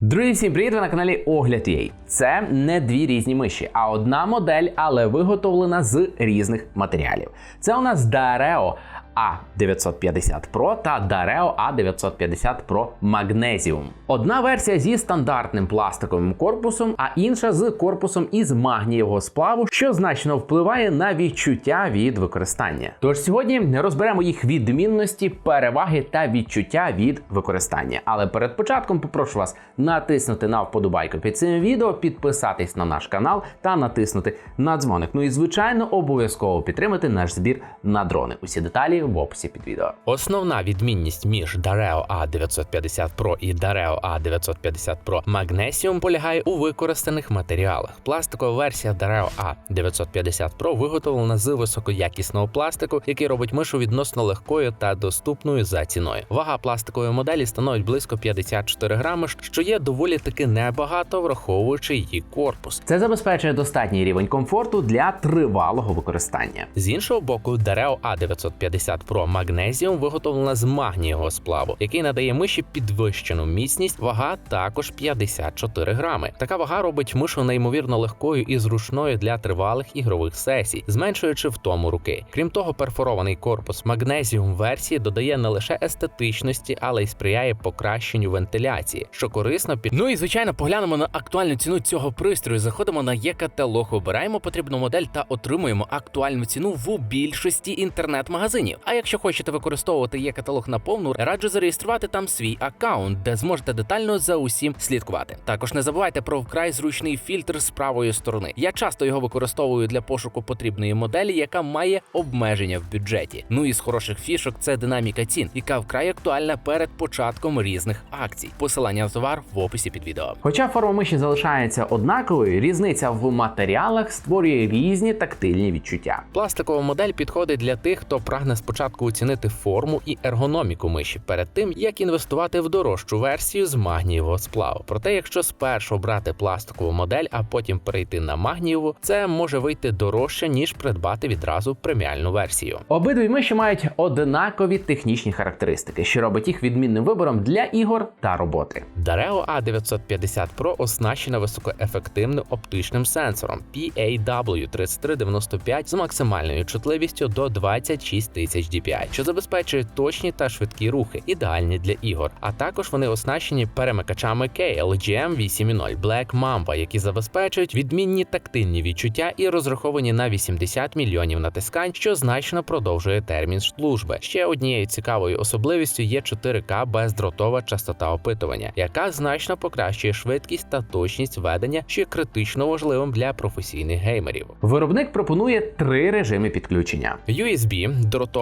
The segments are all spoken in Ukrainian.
Друзі, всім привіт! Ви на каналі Огляд Єй. Це не дві різні миші, а одна модель, але виготовлена з різних матеріалів. Це у нас Dareo A950 Pro та Dareo A950 Pro Magnesium. Одна версія зі стандартним пластиковим корпусом, а інша з корпусом із магнієвого сплаву, що значно впливає на відчуття від використання. Тож сьогодні розберемо їх відмінності, переваги та відчуття від використання. Але перед початком попрошу вас натиснути на вподобайку під цим відео, підписатись на наш канал та натиснути на дзвоник. Ну і звичайно, обов'язково підтримати наш збір на дрони. Усі деталі в описі під відео. Основна відмінність між Dareo A950 Pro і Dareo A950 Pro Magnesium полягає у використаних матеріалах. Пластикова версія Dareo A950 Pro виготовлена з високоякісного пластику, який робить мишу відносно легкою та доступною за ціною. Вага пластикової моделі становить близько 54 грами, що є доволі таки небагато, враховуючи її корпус. Це забезпечує достатній рівень комфорту для тривалого використання. З іншого боку, Dareo A950 Pro Magnesium виготовлена з магнієвого сплаву, який надає миші підвищену міцність. Вага також 54 грами. Така вага робить мишу неймовірно легкою і зручною для тривалих ігрових сесій, зменшуючи втому руки. Крім того, перфорований корпус Magnesium версії додає не лише естетичності, але й сприяє покращенню вентиляції, що корисно під ну і звичайно поглянемо на актуальну ціну цього пристрою. Заходимо на є-каталог, обираємо потрібну модель та отримуємо актуальну ціну в більшості інтернет-магазинів. А якщо хочете використовувати є-каталог наповну, раджу зареєструвати там свій аккаунт, де зможете детально за усім слідкувати. Також не забувайте про вкрай зручний фільтр з правої сторони. Я часто його використовую для пошуку потрібної моделі, яка має обмеження в бюджеті. Ну і з хороших фішок це динаміка цін, яка вкрай актуальна перед початком різних акцій. Посилання на товар в описі під відео. Хоча форма миші залишається однаковою, різниця в матеріалах створює різні тактильні відчуття. Пластикова модель підходить для тих, хто прагне спочатку оцінити форму і ергономіку миші перед тим, як інвестувати в дорожчу версію з магнієвого сплаву. Проте, якщо спершу обрати пластикову модель, а потім перейти на магнієву, це може вийти дорожче ніж придбати відразу преміальну версію. Обидві миші мають однакові технічні характеристики, що робить їх відмінним вибором для ігор та роботи. Dareo A950 Pro оснащена високоефективним оптичним сенсором PAW3395 з максимальною чутливістю до 26 тисяч DPI, що забезпечує точні та швидкі рухи, ідеальні для ігор. А також вони оснащені перемикачами KLGM 8.0 Black Mamba, які забезпечують відмінні тактильні відчуття і розраховані на 80 мільйонів натискань, що значно продовжує термін служби. Ще однією цікавою особливістю є 4К бездротова частота опитування, яка значно покращує швидкість та точність ведення, що є критично важливим для професійних геймерів. Виробник пропонує три режими підключення. USB,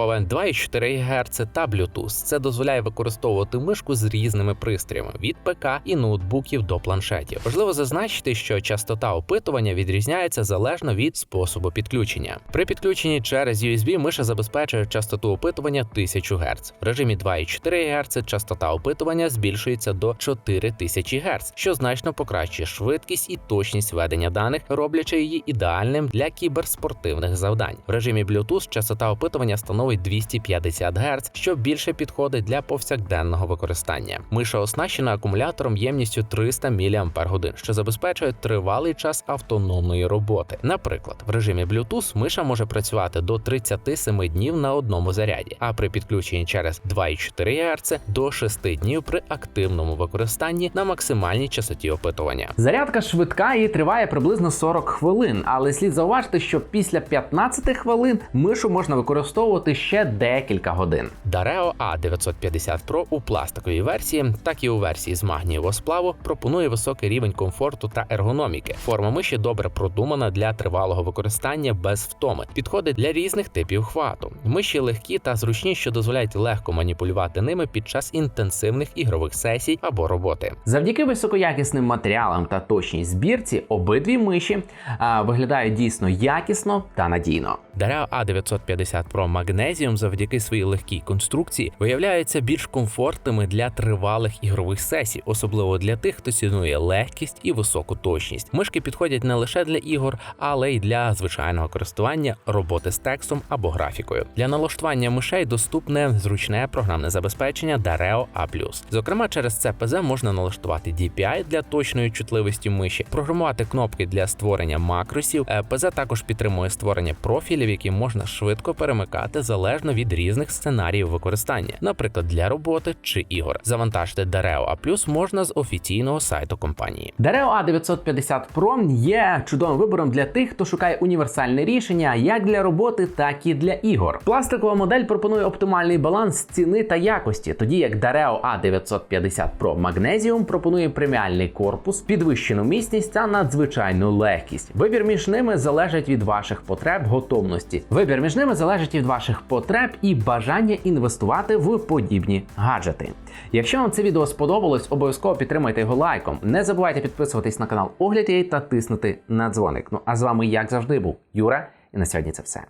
дротове 2,4 ГГц та Bluetooth. Це дозволяє використовувати мишку з різними пристроями від ПК і ноутбуків до планшетів. Важливо зазначити, що частота опитування відрізняється залежно від способу підключення. При підключенні через USB миша забезпечує частоту опитування 1000 Гц. В режимі 2,4 ГГц частота опитування збільшується до 4000 Гц, що значно покращує швидкість і точність ведення даних, роблячи її ідеальним для кіберспортивних завдань. В режимі Bluetooth частота опитування становить 250 Гц, що більше підходить для повсякденного використання. Миша оснащена акумулятором ємністю 300 мАч, що забезпечує тривалий час автономної роботи. Наприклад, в режимі Bluetooth миша може працювати до 37 днів на одному заряді, а при підключенні через 2,4 Гц до 6 днів при активному використанні на максимальній частоті опитування. Зарядка швидка і триває приблизно 40 хвилин, але слід зауважити, що після 15 хвилин мишу можна використовувати ще декілька годин. Dareo A950 Pro у пластиковій версії, так і у версії з магнієвого сплаву, пропонує високий рівень комфорту та ергономіки. Форма миші добре продумана для тривалого використання без втоми. Підходить для різних типів хвату. Миші легкі та зручні, що дозволяють легко маніпулювати ними під час інтенсивних ігрових сесій або роботи. Завдяки високоякісним матеріалам та точній збірці обидві миші а, виглядають дійсно якісно та надійно. Dareo A950 Pro Magnesium магнезіум завдяки своїй легкій конструкції виявляються більш комфортними для тривалих ігрових сесій, особливо для тих, хто цінує легкість і високу точність. Мишки підходять не лише для ігор, але й для звичайного користування, роботи з текстом або графікою. Для налаштування мишей доступне зручне програмне забезпечення Dareo A+. Зокрема, через це ПЗ можна налаштувати DPI для точної чутливості миші, програмувати кнопки для створення макросів. Е, ПЗ також підтримує створення профілів, які можна швидко перемикати залежно від різних сценаріїв використання, наприклад, для роботи чи ігор. Завантажити Dareo A+, можна з офіційного сайту компанії. Dareo A950 Pro є чудовим вибором для тих, хто шукає універсальне рішення як для роботи, так і для ігор. Пластикова модель пропонує оптимальний баланс ціни та якості, тоді як Dareo A950 Pro Magnesium пропонує преміальний корпус, підвищену міцність та надзвичайну легкість. Вибір між ними залежить від ваших потреб, готовності. Вибір між ними залежить від ваших потреб і бажання інвестувати в подібні гаджети. Якщо вам це відео сподобалось, обов'язково підтримайте його лайком. Не забувайте підписуватись на канал Огляд та тиснути на дзвоник. Ну а з вами, як завжди, був Юра, і на сьогодні це все.